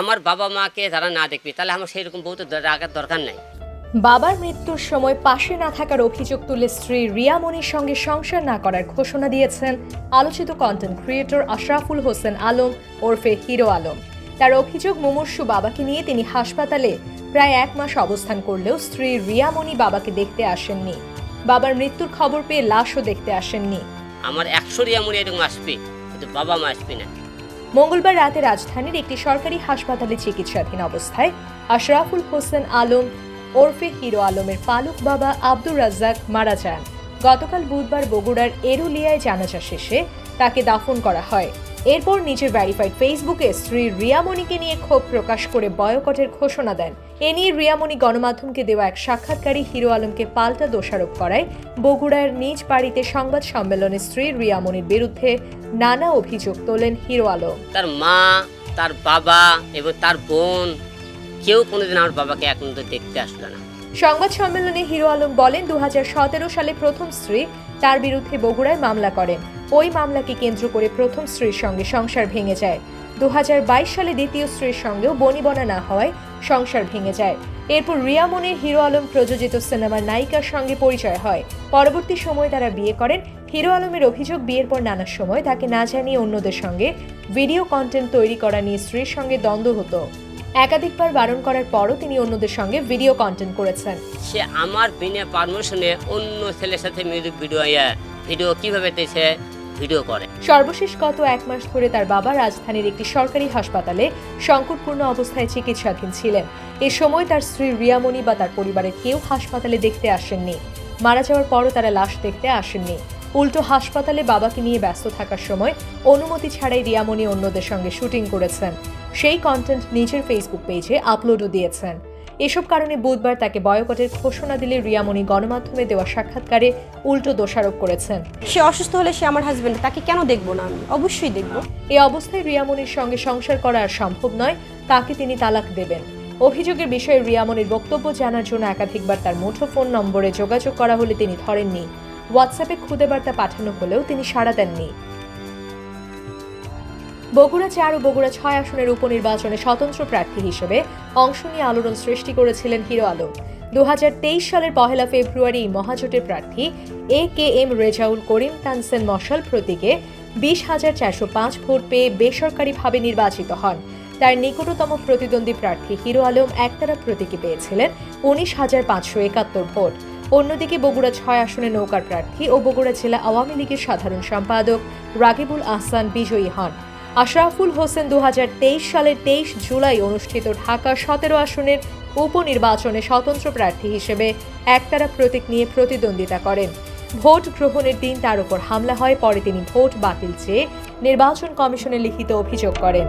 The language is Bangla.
আমার বাবা মাকে যারা না দেখবে তাহলে আমার সেই রকম বউ তো রাখার দরকার নাই। বাবার মৃত্যুর সময় পাশে না থাকার অভিযোগ তুলে স্ত্রী রিয়ামনির সঙ্গে সংসার না করার ঘোষণা দিয়েছেন আলোচিত কন্টেন্ট ক্রিয়েটর আশরাফুল হোসেন আলম ওরফে হিরো আলম। তার অভিযোগ মুমূর্ষু বাবাকে নিয়ে তিনি হাসপাতালে প্রায় এক মাস অবস্থান করলেও স্ত্রী রিয়ামণি বাবাকে দেখতে আসেননি। বাবার মৃত্যুর খবর পেয়ে লাশও দেখতে আসেননি। আমার একশো রিয়ামুড়ি এরকম আসবে কিন্তু বাবা মা আসবে না। মঙ্গলবার রাতে রাজধানীর একটি সরকারি হাসপাতালে চিকিৎসাধীন অবস্থায় আশরাফুল হোসেন আলম ওরফে হিরো আলমের পালক বাবা আব্দুর রাজ্জাক মারা যান। গতকাল বুধবার বগুড়ার এরুলিয়ায় জানাজা শেষে তাকে দাফন করা হয়। এরপর নিজের ভ্যারিফাইড ফেসবুকে স্ত্রী রিয়ামণিকে নিয়ে ক্ষোভ প্রকাশ করে বয়কটের ঘোষণা দেন। এ নিয়ে রিয়ামণি গণমাধ্যমকে দেওয়া এক সাক্ষাৎকারী হিরো আলমকে পাল্টা দোষারোপ করায়। বগুড়ার নিজ বাড়িতে সংবাদ সম্মেলনে স্ত্রী রিয়ামণির বিরুদ্ধে নানা অভিযোগ তোলেন হিরো আলম। তার মা তার বাবা এবং তার বোন কেউ কোনোদিন আমার বাবাকে এখন তো দেখতে আসলো না। সংবাদ সম্মেলনে হিরো আলম বলেন দু হাজার সতেরো সালে প্রথম স্ত্রী তার বিরুদ্ধে বগুড়ায় মামলা করেন। ওই মামলাকে কেন্দ্র করে প্রথম স্ত্রীর সঙ্গে সংসার ভেঙে যায়। দুহাজার বাইশ সালে দ্বিতীয় স্ত্রীর সঙ্গেও বনিবনা না হওয়ায় সংসার ভেঙে যায়। এরপর রিয়ামনির হিরো আলম প্রযোজিত সিনেমার নায়িকার সঙ্গে পরিচয় হয়। পরবর্তী সময় তারা বিয়ে করেন। হিরো আলমের অভিযোগ বিয়ের পর নানা সময় তাকে না জানিয়ে অন্যদের সঙ্গে ভিডিও কন্টেন্ট তৈরি করা নিয়ে স্ত্রীর সঙ্গে দ্বন্দ্ব হতো। একাধিকবার বারণ করার পরও তিনি অন্যদের সঙ্গে ভিডিও কন্টেন্ট করেছেন। সে আমার বিনা পারমিশনে অন্য ছেলের সাথে মিউজিক ভিডিও ভিডিও কীভাবে সে ভিডিও করে। সর্বশেষ গত এক মাস ধরে তার বাবা রাজধানীর একটি সরকারি হাসপাতালে সংকটপূর্ণ অবস্থায় চিকিৎসাধীন ছিলেন। এ সময় তার স্ত্রী রিয়ামণি বা তার পরিবারের কেউ হাসপাতালে দেখতে আসেননি। মারা যাওয়ার পরও তারা লাশ দেখতে আসেননি। উল্টো হাসপাতালে বাবাকে নিয়ে ব্যস্ত থাকার সময় অনুমতি ছাড়াই রিয়ামণি অন্যদের সঙ্গে শুটিং করেছেন। সেই কন্টেন্ট নিজের ফেসবুক পেজে আপলোডও দিয়েছেন। এসব কারণে বুধবার তাকে বয়কটের ঘোষণা দিলে রিয়ামণি গণমাধ্যমে দেওয়া সাক্ষাৎকারে উল্টো দোষারোপ করেছেন। সে অসুস্থ হলে সে আমার হাজবেন্ড তাকে কেন দেখব না আমি? অবশ্যই দেখব। এই অবস্থায় রিয়ামনির সঙ্গে সংসার করা আর সম্ভব নয় তাকে তিনি তালাক দেবেন। অভিযোগের বিষয়ে রিয়ামনির বক্তব্য জানার জন্য একাধিকবার তার মুঠোফোন নম্বরে যোগাযোগ করা হলে তিনি ধরেননি। হোয়াটসঅ্যাপে খুদে বার্তা পাঠানো হলেও তিনি সাড়া দেননি। বগুড়া চার ও বগুড়া ছয় আসনের উপনির্বাচনে স্বতন্ত্র প্রার্থী হিসেবে অংশ নিয়ে আলোড়ন সৃষ্টি করেছিলেন হিরো আলম। দু হাজার তেইশ সালের পহেলা ফেব্রুয়ারি মহাজোটের প্রার্থী A K M Rezaul Karim, Tansen মশাল প্রতীকে বিশ হাজার চারশো পাঁচ ভোট পেয়ে বেসরকারিভাবে নির্বাচিত হন। তার নিকটতম প্রতিদ্বন্দ্বী প্রার্থী হিরো আলম একতারা প্রতীকে পেয়েছিলেন উনিশ হাজার পাঁচশো একাত্তর ভোট। অন্যদিকে বগুড়া ছয় আসনে নৌকার প্রার্থী ও বগুড়া জেলা আওয়ামী লীগের সাধারণ সম্পাদক রাগিবুল আহসান বিজয়ী হন। আশরাফুল হোসেন দু হাজার তেইশ সালের তেইশ জুলাই অনুষ্ঠিত ঢাকা সতেরো আসনের উপনির্বাচনে স্বতন্ত্র প্রার্থী হিসেবে একতারা প্রতীক নিয়ে প্রতিদ্বন্দ্বিতা করেন। ভোট গ্রহণের দিন তার উপর হামলা হয়, পরে তিনি ভোট বাতিল চেয়ে নির্বাচন কমিশনে লিখিত অভিযোগ করেন।